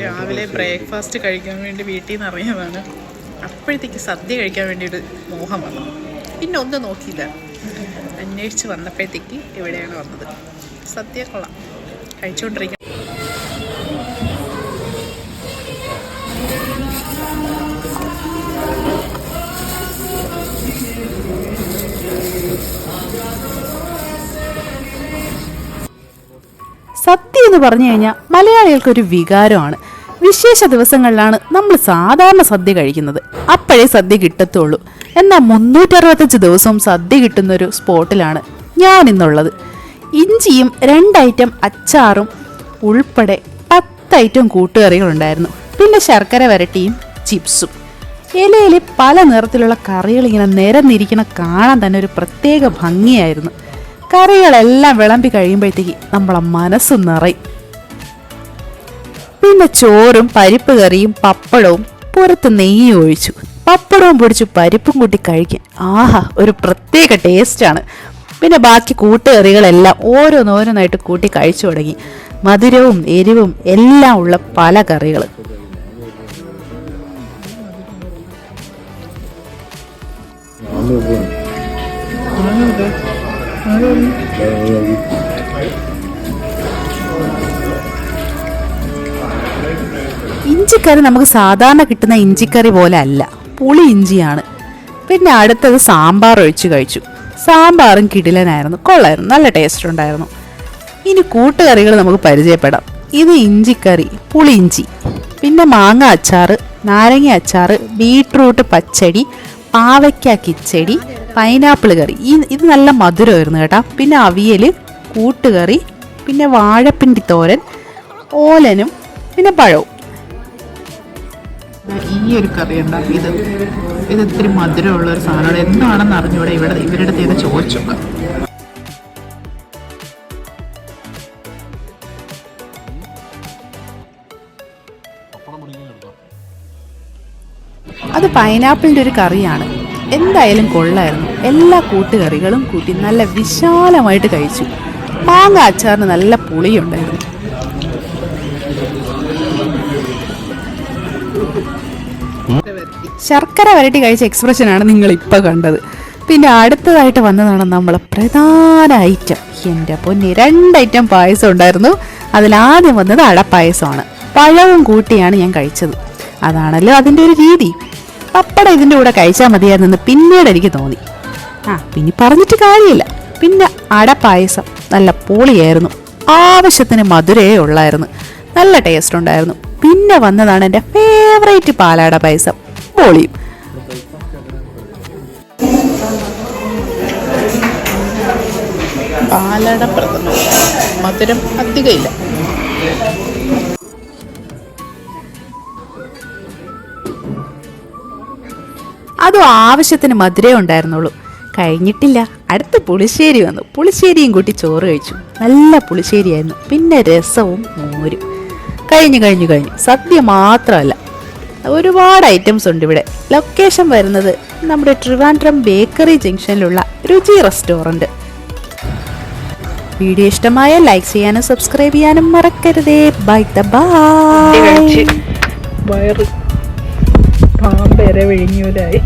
രാവിലെ ബ്രേക്ക്ഫാസ്റ്റ് കഴിക്കാൻ വേണ്ടി വീട്ടിൽ നിന്ന് ഇറങ്ങിയതാണ്. അപ്പോഴത്തേക്ക് സദ്യ കഴിക്കാൻ വേണ്ടി ഒരു മോഹം വന്നു. പിന്നെ ഒന്നും നോക്കിയില്ല. അന്വേഷിച്ച് വന്നപ്പോഴത്തേക്ക് ഇവിടെയാണ് വന്നത്. സദ്യ കൊള്ളാം. കഴിച്ചുകൊണ്ടിരിക്കണം സദ്യ എന്ന് പറഞ്ഞു കഴിഞ്ഞാൽ മലയാളികൾക്ക് ഒരു വികാരമാണ്. വിശേഷ ദിവസങ്ങളിലാണ് നമ്മൾ സാധാരണ സദ്യ കഴിക്കുന്നത്. അപ്പോഴേ സദ്യ കിട്ടത്തുള്ളൂ. എന്നാൽ മുന്നൂറ്ററുപത്തഞ്ച് ദിവസവും സദ്യ കിട്ടുന്ന ഒരു സ്പോട്ടിലാണ് ഞാൻ ഇന്നുള്ളത് ഇഞ്ചിയും രണ്ടൈറ്റം അച്ചാറും ഉൾപ്പെടെ പത്തൈറ്റം കൂട്ടുകറികളുണ്ടായിരുന്നു. പിന്നെ ശർക്കര വരട്ടിയും ചിപ്സും. ഇലയിൽ പല നിറത്തിലുള്ള കറികൾ ഇങ്ങനെ നിരന്നിരിക്കണ കാണാൻ തന്നെ ഒരു പ്രത്യേക ഭംഗിയായിരുന്നു. കറികളെല്ലാം വിളമ്പി കഴിയുമ്പോഴത്തേക്ക് നമ്മളെ മനസ്സ് നിറയും. പിന്നെ ചോറും പരിപ്പ് കറിയും പപ്പടവും പുറത്ത് നെയ്യ് ഒഴിച്ചു. പപ്പടവും പൊടിച്ചു പരിപ്പും കൂട്ടി കഴിക്കാൻ. ആഹാ ഒരു പ്രത്യേക ടേസ്റ്റാണ് പിന്നെ ബാക്കി കൂട്ടുകറികളെല്ലാം ഓരോന്നോരോന്നായിട്ട് കൂട്ടി കഴിച്ചു തുടങ്ങി. മധുരവും എരിവും എല്ലാം ഉള്ള പല കറികൾ ഇഞ്ചിക്കറി നമുക്ക് സാധാരണ കിട്ടുന്ന ഇഞ്ചിക്കറി പോലെ അല്ല. പുളി ഇഞ്ചിയാണ്. പിന്നെ അടുത്തത് സാമ്പാർ ഒഴിച്ച് കഴിച്ചു. സാമ്പാറും കിടിലനായിരുന്നു. കൊള്ളായിരുന്നു. നല്ല ടേസ്റ്റ് ഉണ്ടായിരുന്നു. ഇനി കൂട്ടുകറികൾ നമുക്ക് പരിചയപ്പെടാം. ഇത് ഇഞ്ചിക്കറി പുളി ഇഞ്ചി. പിന്നെ മാങ്ങ അച്ചാറ് നാരങ്ങ അച്ചാറ് ബീട്രൂട്ട് പച്ചടി പാവയ്ക്ക കിച്ചടി പൈനാപ്പിൾ കറി. ഈ ഇത് നല്ല മധുരമായിരുന്നു കേട്ടോ. പിന്നെ അവിയൽ കൂട്ടുകറി പിന്നെ വാഴപ്പിണ്ടി തോരൻ ഓലനും പിന്നെ പഴവും. ഈ ഒരു കറി ഉണ്ടാക്കി ഇത് ഇത് ഇത്തിരി മധുരമുള്ള ഒരു സാധനമാണ്. എന്താണെന്ന് അറിഞ്ഞൂടെ ഇവിടെ ഇവരുടെ തീരെ ചോദിച്ചു അത് പൈനാപ്പിളിന്റെ ഒരു കറിയാണ്. എന്തായാലും കൊള്ളായിരുന്നു. എല്ലാ കൂട്ടുകറികളും കൂട്ടി നല്ല വിശാലമായിട്ട് കഴിച്ചു. മാങ്ങ അച്ചാറിന് നല്ല പുളിയുണ്ടായിരുന്നു. ശർക്കര വരട്ടി കഴിച്ച എക്സ്പ്രഷനാണ് നിങ്ങൾ ഇപ്പോൾ കണ്ടത്. പിന്നെ അടുത്തതായിട്ട് വന്നതാണ് നമ്മളെ പ്രധാന ഐറ്റം എന്റെ പൊന്നി രണ്ട് ഐറ്റം പായസം ഉണ്ടായിരുന്നു. അതിലാദ്യം വന്നത് അടപ്പായസമാണ്. പഴവും കൂട്ടിയാണ് ഞാൻ കഴിച്ചത്. അതാണല്ലോ അതിന്റെ ഒരു രീതി. പപ്പടം ഇതിന്റെ കൂടെ കഴിച്ചാൽ മതിയായിരുന്നെന്ന് പിന്നീട് എനിക്ക് തോന്നി. ആ പിന്നെ പറഞ്ഞിട്ട് കാര്യമില്ല. പിന്നെ അടപ്പായസം നല്ല പൊളിയായിരുന്നു. ആവശ്യത്തിന് മധുരയേ ഉള്ളായിരുന്നു. നല്ല ടേസ്റ്റ് ഉണ്ടായിരുന്നു. പിന്നെ വന്നതാണ് എന്റെ ഫേവറേറ്റ് പാലാട പായസം പൊളിയും. പാലട പ്രഥമ. മധുരം അധികമില്ല. അതും ആവശ്യത്തിന് മധുരേ ഉണ്ടായിരുന്നുള്ളൂ. കഴിഞ്ഞിട്ടില്ല. അടുത്ത് പുളിശ്ശേരി വന്നു. പുളിശ്ശേരിയും കൂട്ടി ചോറ് കഴിച്ചു. നല്ല പുളിശ്ശേരിയായിരുന്നു. പിന്നെ രസവും മോരും. കഴിഞ്ഞു കഴിഞ്ഞു കഴിഞ്ഞു. സദ്യ മാത്രമല്ല. ഒരുപാട് ഐറ്റംസ് ഉണ്ട് ഇവിടെ. ലൊക്കേഷൻ വരുന്നത് നമ്മുടെ ട്രിവാൻഡ്രം ബേക്കറി ജംഗ്ഷനിലുള്ള രുചി റെസ്റ്റോറന്റ് വീഡിയോ ഇഷ്ടമായ ലൈക്ക് ചെയ്യാനും സബ്സ്ക്രൈബ് ചെയ്യാനും മറക്കരുതേ. ബൈ ദ ബൈ പാമ്പേരെ വിഴിഞ്ഞൂലായി